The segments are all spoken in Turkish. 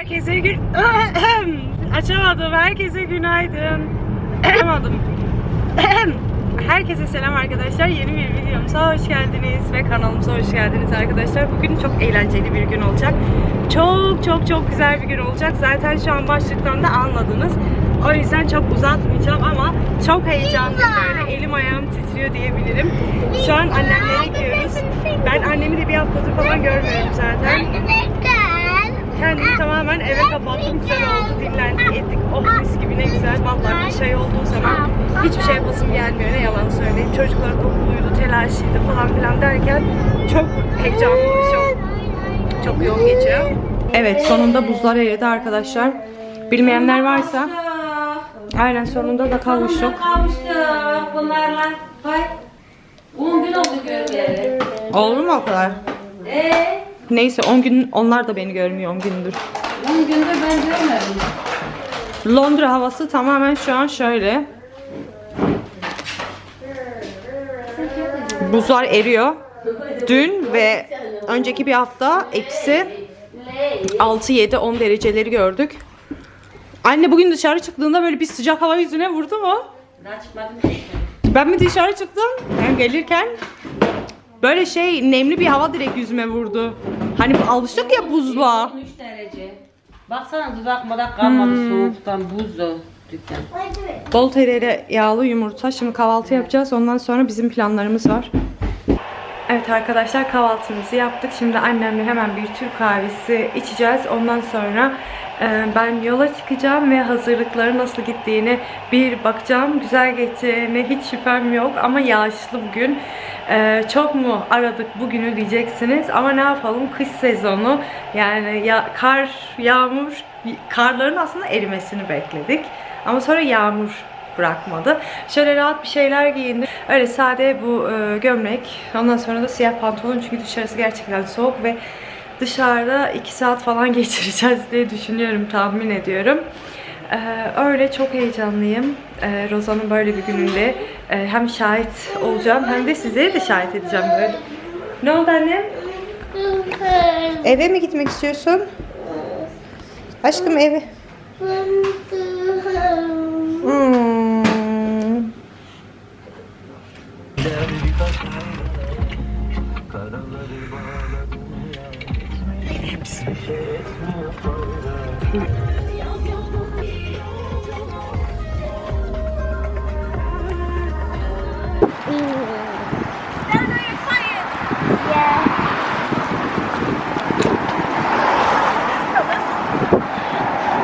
Herkese gün... Açamadım. Herkese günaydın. Açamadım. Herkese selam arkadaşlar. Yeni bir videomuza hoş geldiniz ve kanalımıza hoş geldiniz arkadaşlar. Bugün çok eğlenceli bir gün olacak. Çok çok çok güzel bir gün olacak. Zaten şu an başlıktan da anladınız. O yüzden çok uzatmayacağım ama çok heyecanlıyım böyle. Elim ayağım titriyor diyebilirim. Şu an annemlere gidiyoruz. Ben annemi de bir haftadır falan görmüyorum zaten. Kendimi tamamen eve kapattım. Güzel oldu, dinlendik, ettik. Oh mis gibi ne güzel. Vallahi bir şey olduğu zaman hiçbir şey yapasım gelmiyor. Ne yalan söyleyeyim. Çocuklar kokuluydu, telaşlıydı falan filan derken çok heyecanlı bir şey Çok yoğun geçiyor. Evet sonunda buzlar eridi arkadaşlar. Bilmeyenler varsa aynen sonunda da kavuştuk. Kavuştuk bunlarla. Hay. 10 gün oldu görmeyeli. Olur mu o kadar? Eee? Neyse 10 gün onlar da beni görmüyor 10 gündür. 10 gündür ben görmedim. Londra havası tamamen şu an şöyle. Buzlar eriyor. Dün ve önceki bir hafta eksi 6, 7, 10 dereceleri gördük. Anne bugün dışarı çıktığında böyle bir sıcak hava yüzüne vurdu mu? Daha çıkmadım. Ben mi dışarı çıktım? Ben gelirken böyle şey nemli bir hava direkt yüzüme vurdu. Hani alıştık ya buzluğa. 13 derece. Baksana dudak madak kalmadı soğuktan buzlu dükkan. Bol tereyağlı yumurta. Şimdi kahvaltı yapacağız. Ondan sonra bizim planlarımız var. Evet arkadaşlar kahvaltımızı yaptık. Şimdi annemle hemen bir Türk kahvesi içeceğiz. Ondan sonra ben yola çıkacağım ve hazırlıkları nasıl gittiğini bir bakacağım. Güzel geçeceğine hiç şüphem yok ama yağışlı bugün. E, çok mu aradık bugünü diyeceksiniz ama ne yapalım kış sezonu yani ya, kar, yağmur, karların aslında erimesini bekledik. Ama sonra yağmur bırakmadı. Şöyle rahat bir şeyler giyindim. Öyle sade bu e, gömlek. Ondan sonra da siyah pantolon çünkü dışarısı gerçekten soğuk ve dışarıda 2 saat falan geçireceğiz diye düşünüyorum, tahmin ediyorum. E, öyle çok heyecanlıyım. E, Rozan'ın böyle bir gününde e, hem şahit olacağım hem de sizleri de şahit edeceğim böyle. Ne oldu annem? Eve mi gitmek istiyorsun? Aşkım eve. Hmm.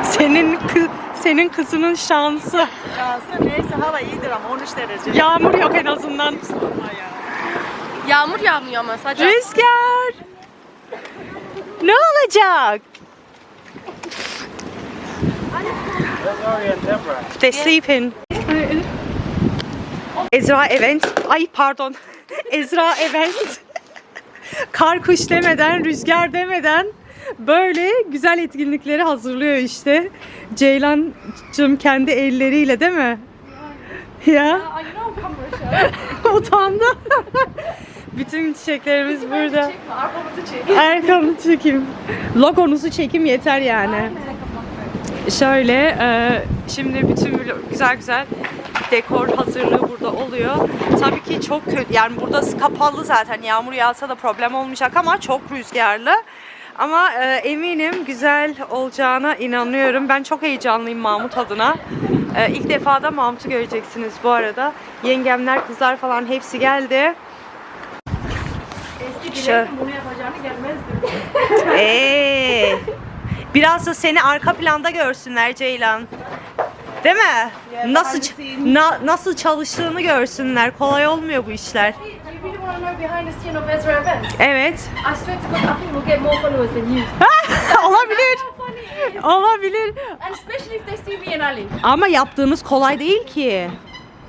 Senin kı- senin kızının şansı. Yağsa neyse hava iyidir ama 13 derece. Yağmur yok en azından. Yağmur yağmıyor ama sadece. Rüzgar. Ne olacak? They're sleeping. Ezra Event. Ay pardon. Ezra Event. Kar kuş demeden, rüzgar demeden böyle güzel etkinlikleri hazırlıyor işte. Ceylancığım kendi elleriyle değil mi? Ya. Utandı. Bütün çiçeklerimiz burada. Arkamızı çek. Arkamı çekeyim. Logonuzu çekim yeter yani. Şöyle e, şimdi bütün güzel güzel dekor hazırlığı burada oluyor. Tabii ki çok kötü. Yani burada kapalı zaten. Yağmur yağsa da problem olmayacak ama çok rüzgarlı. Ama e, eminim güzel olacağına inanıyorum. Ben çok heyecanlıyım Mahmut adına. E, ilk defa da Mahmut'u göreceksiniz bu arada. Yengemler, kızlar falan hepsi geldi. Şöyle. Bunu yapacağını gelmezdim. Ee, biraz da seni arka planda görsünler Ceylan. Değil mi? Nasıl ç- na- nasıl çalıştığını görsünler. Kolay olmuyor bu işler. You really want to know behind the scene of Ezra events? Evet. I swear to God, I think we'll get more followers than you. Olabilir. Olabilir. And especially if they see me and Ali. Ama yaptığınız kolay değil ki.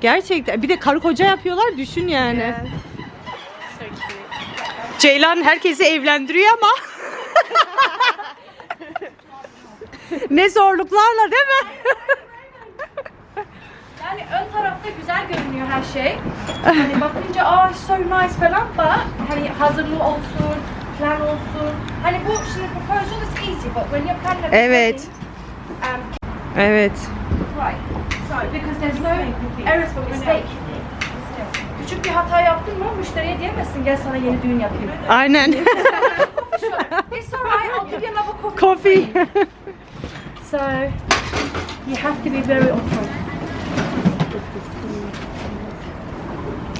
Gerçekten. Bir de karı koca yapıyorlar. Düşün yani. Ceylan herkesi evlendiriyor ama. ne zorluklarla değil mi? Yani ön tarafta güzel görünüyor her şey. Hani bakınca aa so nice falan da hani hazırlığı olsun, plan olsun, Hani bu şimdi proposal is easy but when you're planning a Evet. um, Evet. right. So because there's no errors for mistake. Küçük bir hata yaptın mı müşteriye diyemezsin gel sana yeni düğün yapayım. Aynen. It's alright I'll give you another coffee. Coffee. So you have to be very upfront.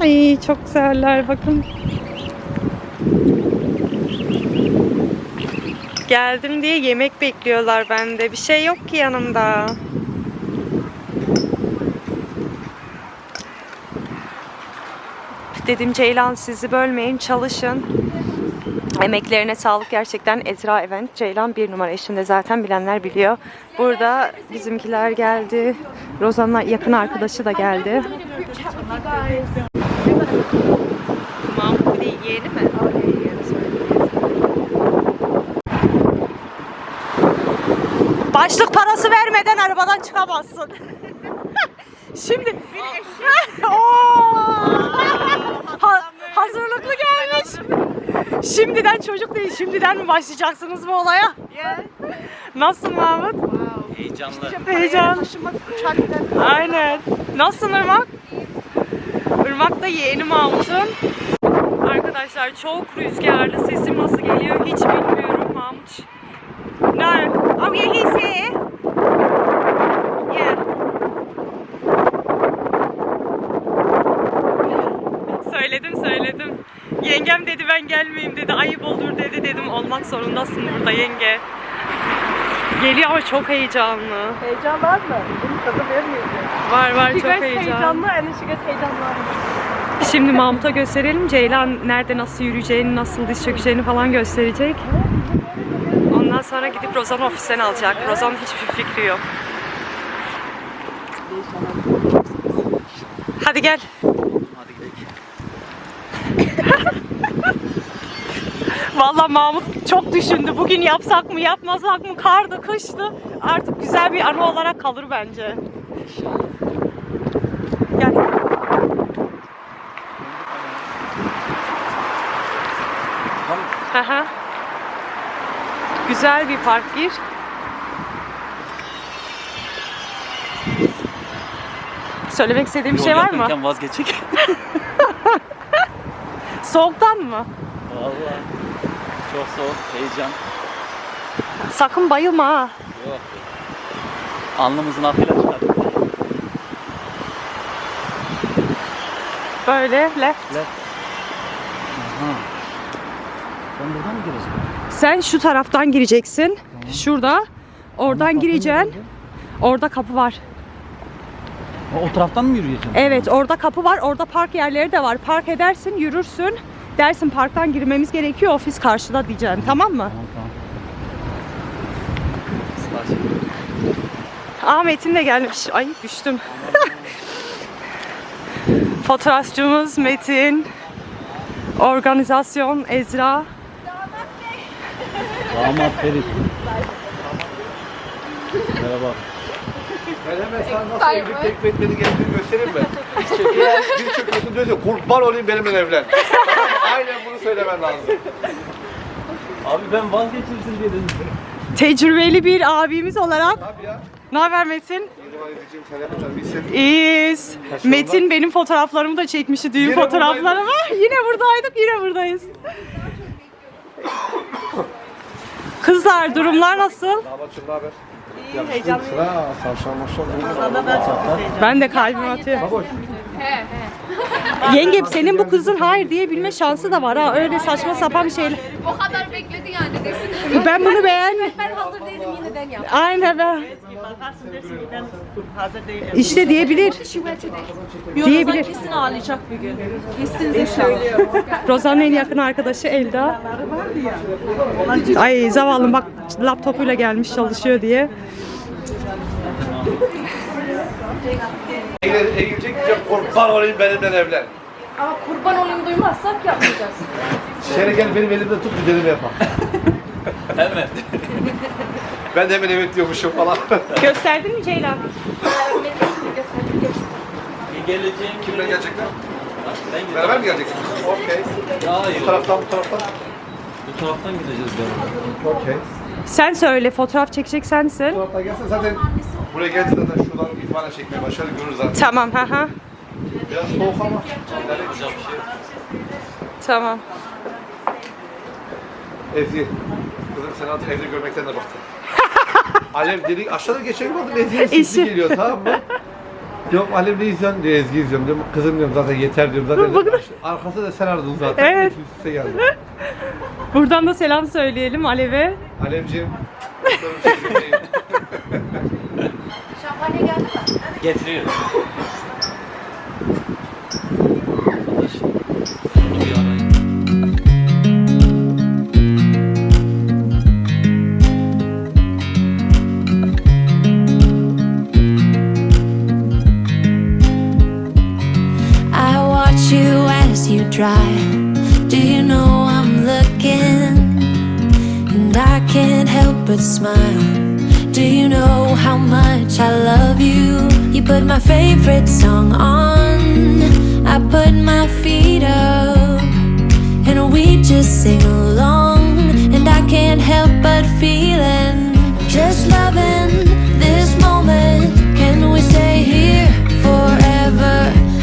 Ay çok güzeller bakın. Geldim diye yemek bekliyorlar bende. Bir şey yok ki yanımda. Dedim Ceylan sizi bölmeyin çalışın. Emeklerine sağlık gerçekten Ezra Event. Ceylan bir numara eşinde zaten bilenler biliyor. Burada bizimkiler geldi. Rozan'la yakın arkadaşı da geldi. Mahmut bir de yeğeni mi? Başlık parası vermeden arabadan çıkamazsın. Şimdi Oo! Ha- hazırlıklı gelmiş. Şimdiden çocuk değil, şimdiden mi başlayacaksınız bu olaya? Nasılsın Mahmut? Heyecanlı. Heyecan. Aynen. Nasılsın Irmak? Irmak da yeğeni Mahmut'un. Arkadaşlar çok rüzgarlı. Sesim nasıl geliyor hiç bilmiyorum Mahmut. No. Oh yeah, he's here. Yeah. Söyledim söyledim. Yengem dedi ben gelmeyeyim dedi. Ayıp olur dedi dedim. Olmak zorundasın burada yenge. Geliyor çok heyecanlı. Heyecan var mı? Bunun tadı vermiyor. Var var çok heyecanlı. heyecanlı, en şık heyecanlı. Şimdi Mahmut'a gösterelim. Ceylan nerede nasıl yürüyeceğini, nasıl diz çökeceğini falan gösterecek. Ondan sonra gidip Rozan ofisten alacak. Rozan hiçbir fikri yok. Hadi gel. Hadi gidelim. Vallahi Mahmut çok düşündü. Bugün yapsak mı, yapmasak mı? Kardı, kıştı. Artık güzel bir anı olarak kalır bence. Gel. Aha. Güzel bir park gir. Söylemek istediğim bir şey var mı? yakınken vazgeçecek. Soğuktan mı? Vallahi. Çok soğuk, heyecan. Sakın bayılma ha. Yok. Alnımızın akıyla çıkardık. Böyle left. Aha. Ben buradan mı gireceğim? Sen şu taraftan gireceksin. Şurada. Oradan gireceksin. Orada kapı var. O, o taraftan mı yürüyeceğim? Evet orada kapı var. Orada park yerleri de var. Park edersin, yürürsün. Dersin parktan girmemiz gerekiyor. Ofis karşıda diyeceksin. Tamam mı? Tamam tamam. Ahmet'in de gelmiş. Ay düştüm. Fotoğrafçımız Metin. Organizasyon Ezra. Damat Ferit. Merhaba. Ben hemen sana nasıl evlilik teklif etmeni geldiğini göstereyim mi? Bir çöküyorsun diyorsa kurban olayım benimle evlen. Aynen bunu söylemen lazım. Abi ben vazgeçirsin diye dedim. Tecrübeli bir abimiz olarak. Abi ya. Ne haber Metin? İyiyiz. Metin benim fotoğraflarımı da çekmişti düğün Yine fotoğraflarımı. Yine buradaydık, yine buradayız. Kızlar durumlar nasıl? Damatçım ne haber? İyi heyecanlıyım. Ben de kalbim atıyor. Baboş. Yengem senin bu kızın hayır diyebilme şansı da var ha. Öyle saçma sapan bir şeyler. O kadar bekledi yani desin. Ben bunu beğenmedim. Ben hazır değilim yeniden yap. Aynen ben. Bakarsın dersin ki ben hazır değilim. İşte diyebilir. Diyebilir. Kesin ağlayacak bir gün. Kesin inşallah. Rozan'ın en yakın arkadaşı Elda. Ay zavallım bak laptopuyla gelmiş çalışıyor diye. Eğer eğilecek diyeceğim kurban olayım benimle evlen. Ama kurban olayım duymazsak yapmayacağız. Şöyle gel benim elimden tut bir deneme yapalım. Hemen. Ben de hemen evet diyormuşum falan. Gösterdin mi Ceylan? Geleceğim. Kimle gelecekler? Ben. Beraber mi geleceksiniz? Okey. Hayır. Bu taraftan bu taraftan. Bu taraftan gideceğiz galiba. Okey. Sen söyle fotoğraf çekecek sensin. Bu hafta gelsen zaten buraya geldi zaten şuradan itibaren çekmeye başladı görürüz zaten. Tamam ha ha. Biraz soğuk ama. bir şey yok. Tamam. Ezgi. Kızım sen artık evde görmekten de baktın. Alev dedik aşağıda geçen baktım Ezgi'nin sesi İşi. geliyor tamam mı? Yok Alev ne izliyorsun diyor Ezgi izliyorum diyorum. Kızım diyorum zaten yeter diyorum zaten. Bakın. Arkası da sen aradın zaten. Evet. Üst üste geldi. Buradan da selam söyleyelim Alev'e. Alevciğim. Getiriyor. You as you drive. Do you know I'm looking? And I can't help but smile. Do you know how much I love you? You put my favorite song on. I put my feet up. And we just sing along. And I can't help but feeling just loving this moment. Can we stay here forever?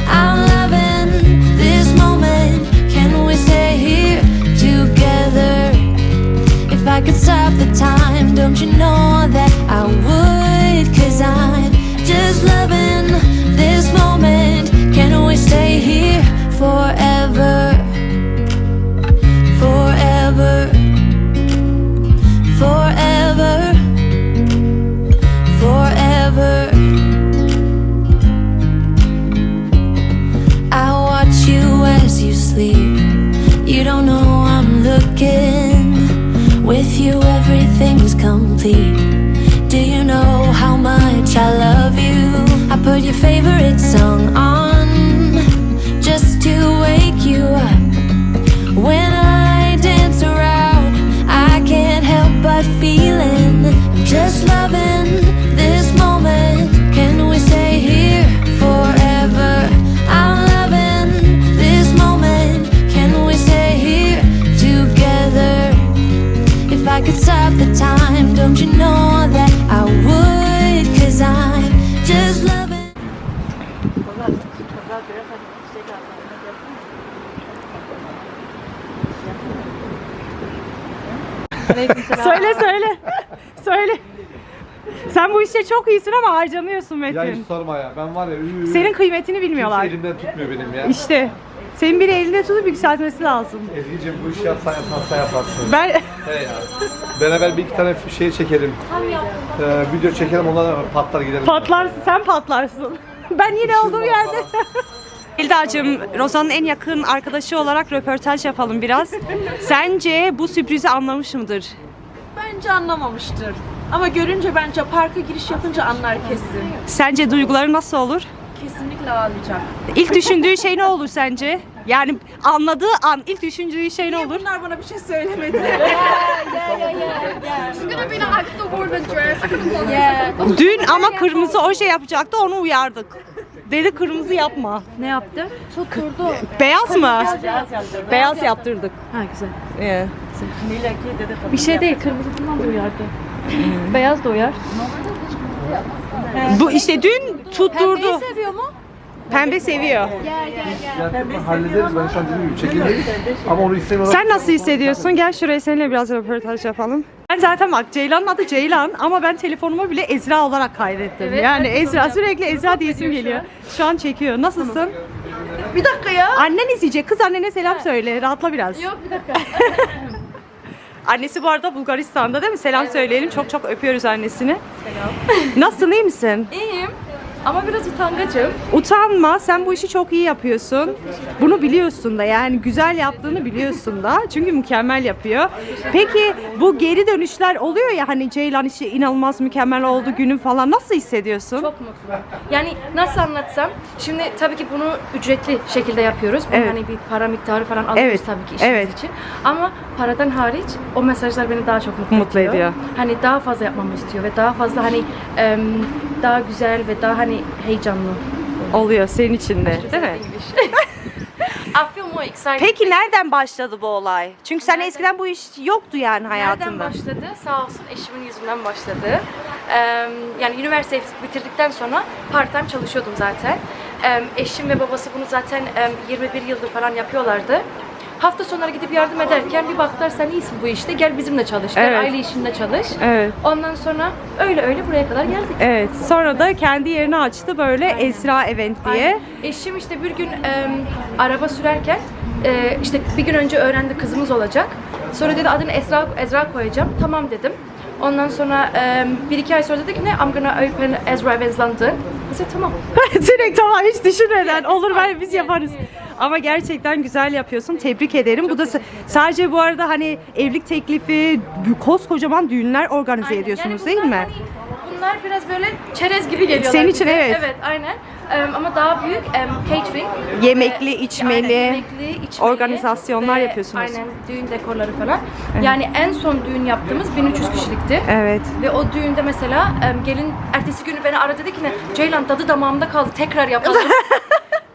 I'm loving this moment. Can we stay here together? If I could stop the complete. Do you know how much I love you? I put your favorite song on söyle söyle. söyle. Sen bu işte çok iyisin ama harcanıyorsun ya Metin. hiç sorma ya. Ben var ya. Ü, Senin kıymetini bilmiyorlar. Kimse elimden tutmuyor benim ya. İşte. Senin biri elinde tutup yükseltmesi lazım. Ezgi'ciğim bu işi yapsan yaparsa yaparsın. Ben He ya. Beraber bir iki tane şey çekelim. Ee, video çekelim ondan sonra patlar gidelim. patlarsın, sen patlarsın. Ben yine olduğum yerde. Elda'cığım, Rozan'ın en yakın arkadaşı olarak röportaj yapalım biraz. Sence bu sürprizi anlamış mıdır? Bence anlamamıştır. Ama görünce bence parka giriş yapınca anlar kesin. Sence duyguları nasıl olur? Kesinlikle ağlayacak. İlk düşündüğü şey ne olur sence? Yani anladığı an ilk düşündüğü şey ne olur? Bunlar bana bir şey söylemedi. She's gonna be like dress. I could Dün ama kırmızı oje yapacaktı onu uyardık. Dedi kırmızı yapma. Ne yaptı? Tutturdu. Beyaz mı? Beyaz yaptırdık. Ha güzel. Ee, Bir şey değil, kırmızısından da uyardı. Beyaz da uyar. Bu işte dün tutturdu. seviyor mu? Pembe seviyor. Yani hallederiz ben şu an dediğim gibi. Ama onu istemiyorum. Sen nasıl hissediyorsun? Gel şuraya seninle biraz röportaj yapalım. Ben zaten bak Ceylan'ın adı Ceylan ama ben telefonuma bile Ezra olarak kaydettim. Evet, yani de Ezra sürekli Ezra diyesim geliyor. Şu an çekiyor. Nasılsın? Bir dakika ya. Annen izleyecek. Kız annene selam söyle. Rahatla biraz. Yok bir dakika. Annesi bu arada Bulgaristan'da değil mi? Selam söyleyelim. Çok çok öpüyoruz annesini. Selam. Nasılsın? iyi misin? İyiyim. Ama biraz utangaçım. Utanma. Sen bu işi çok iyi yapıyorsun. Bunu biliyorsun da yani güzel yaptığını biliyorsun da. Çünkü mükemmel yapıyor. Peki bu geri dönüşler oluyor ya hani Ceylan işte inanılmaz mükemmel oldu günün falan. Nasıl hissediyorsun? Çok mutluyum. Yani nasıl anlatsam? Şimdi tabii ki bunu ücretli şekilde yapıyoruz. Bunun Evet. hani bir para miktarı falan alıyoruz Evet, tabii ki işimiz evet. için. Ama paradan hariç o mesajlar beni daha çok mutlu, Mutlu ediyor. Hani daha fazla yapmamı istiyor ve daha fazla hani em, daha güzel ve daha hani heyecanlı. Oluyor senin için de değil mi? I feel more excited. Peki nereden başladı bu olay? Çünkü sen Nereden- eskiden bu iş yoktu yani Nereden hayatında. başladı? Sağ olsun eşimin yüzünden başladı. Yani üniversiteyi bitirdikten sonra part time çalışıyordum zaten. Eşim ve babası bunu zaten em, 21 yıldır falan yapıyorlardı. Hafta sonları gidip yardım ederken bir baktılar sen iyisin bu işte gel bizimle çalış, gel Evet. aile işinde çalış. Evet. Ondan sonra öyle öyle buraya kadar geldik. Evet. Sonra da kendi yerini açtı böyle. Esra Event diye. Aynen. Eşim işte bir gün em, araba sürerken e, işte bir gün önce öğrendi kızımız olacak. Sonra dedi adını Ezra, Ezra koyacağım. Tamam dedim. Ondan sonra em, bir iki ay sonra dedi ki ne I'm gonna open Ezra Evans London. I said tamam. Direkt tamam hiç düşünmeden olur ben biz yaparız. Ama gerçekten güzel yapıyorsun. Tebrik ederim. bu da sadece bu arada hani evlilik teklifi, koskocaman düğünler organize Aynen. ediyorsunuz Yani değil mi? hani- bunlar biraz böyle çerez gibi geliyorlar Senin için bize. evet. Evet aynen. Em, ama daha büyük em, catering. Yemekli, Ve- içmeli, aynen, yemekli, içmeli organizasyonlar ve yapıyorsunuz. Aynen düğün dekorları falan. Yani en son düğün yaptığımız 1300 kişilikti. Evet. Ve o düğünde mesela em, gelin ertesi günü beni aradı dedi ki ne Ceylan tadı damağımda kaldı tekrar yapalım.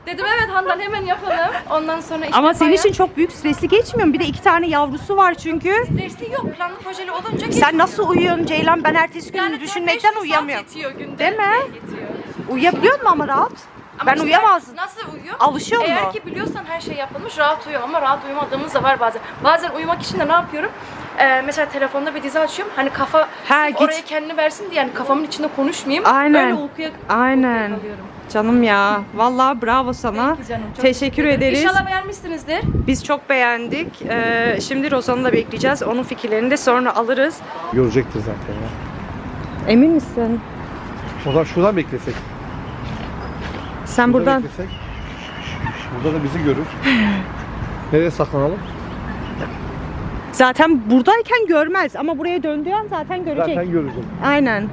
Dedim evet Handan hemen yapalım. Ondan sonra işte Ama senin bayağı- için çok büyük stresli geçmiyor mu? Bir de iki tane yavrusu var çünkü. Stresi yok planlı projeli olunca Sen nasıl uyuyorsun Ceylan? Ben ertesi gün Yani düşünmekten 4-5 saat uyuyamıyorum. yetiyor günde. Değil mi? Yetiyor. Uyuyabiliyor musun ama rahat? Ama ben işte uyuyamazdım. Nasıl uyuyor? Alışıyor Eğer mu? ki biliyorsan her şey yapılmış rahat uyuyor ama rahat uyumadığımız da var bazen. Bazen uyumak için de ne yapıyorum? Ee, mesela telefonda bir dizi açıyorum. Hani kafa Ha, sırf git. oraya kendini versin diye yani kafamın içinde konuşmayayım. Aynen. Öyle uykuya, Aynen. kalıyorum. Canım ya. Vallahi bravo sana. Peki canım, çok Teşekkür ederim. ederiz. İnşallah beğenmişsinizdir. Biz çok beğendik. Ee, şimdi Rozan'ı da bekleyeceğiz. Onun fikirlerini de sonra alırız. Görecektir zaten ya. Emin misin? O zaman şuradan beklesek. Sen buradan beklesek. Burada da bizi görür. Nereye saklanalım? zaten buradayken görmez ama buraya döndüğü an zaten görecek. Zaten görürüz onu. Aynen.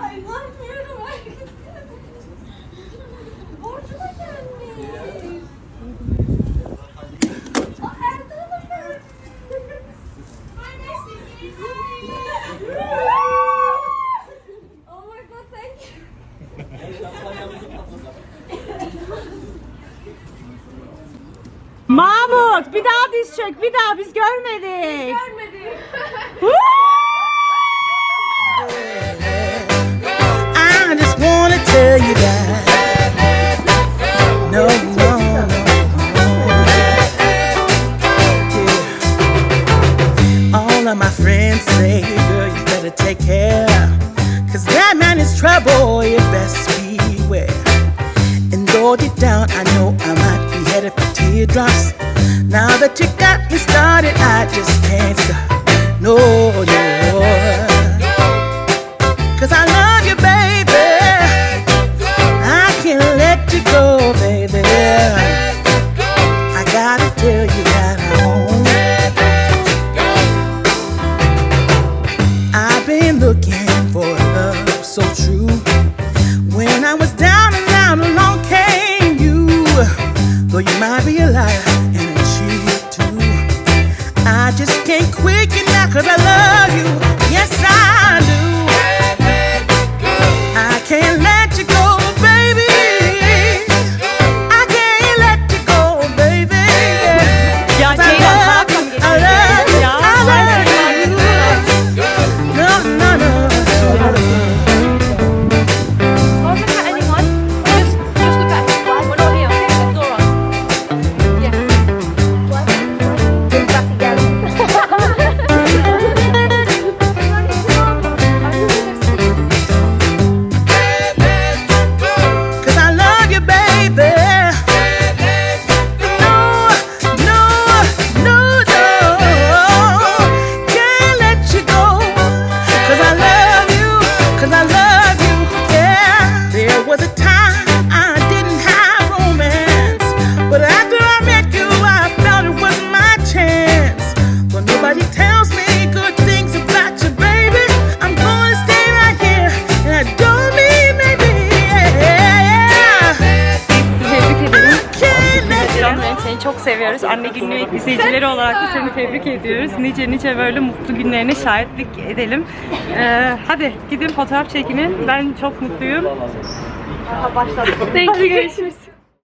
I love Hannah. just can't quicken enough cause I love you. tebrik ediyoruz. Nice nice böyle mutlu günlerine şahitlik edelim. Ee, hadi gidin fotoğraf çekinin. Ben çok mutluyum. Başladık. Hadi görüşürüz.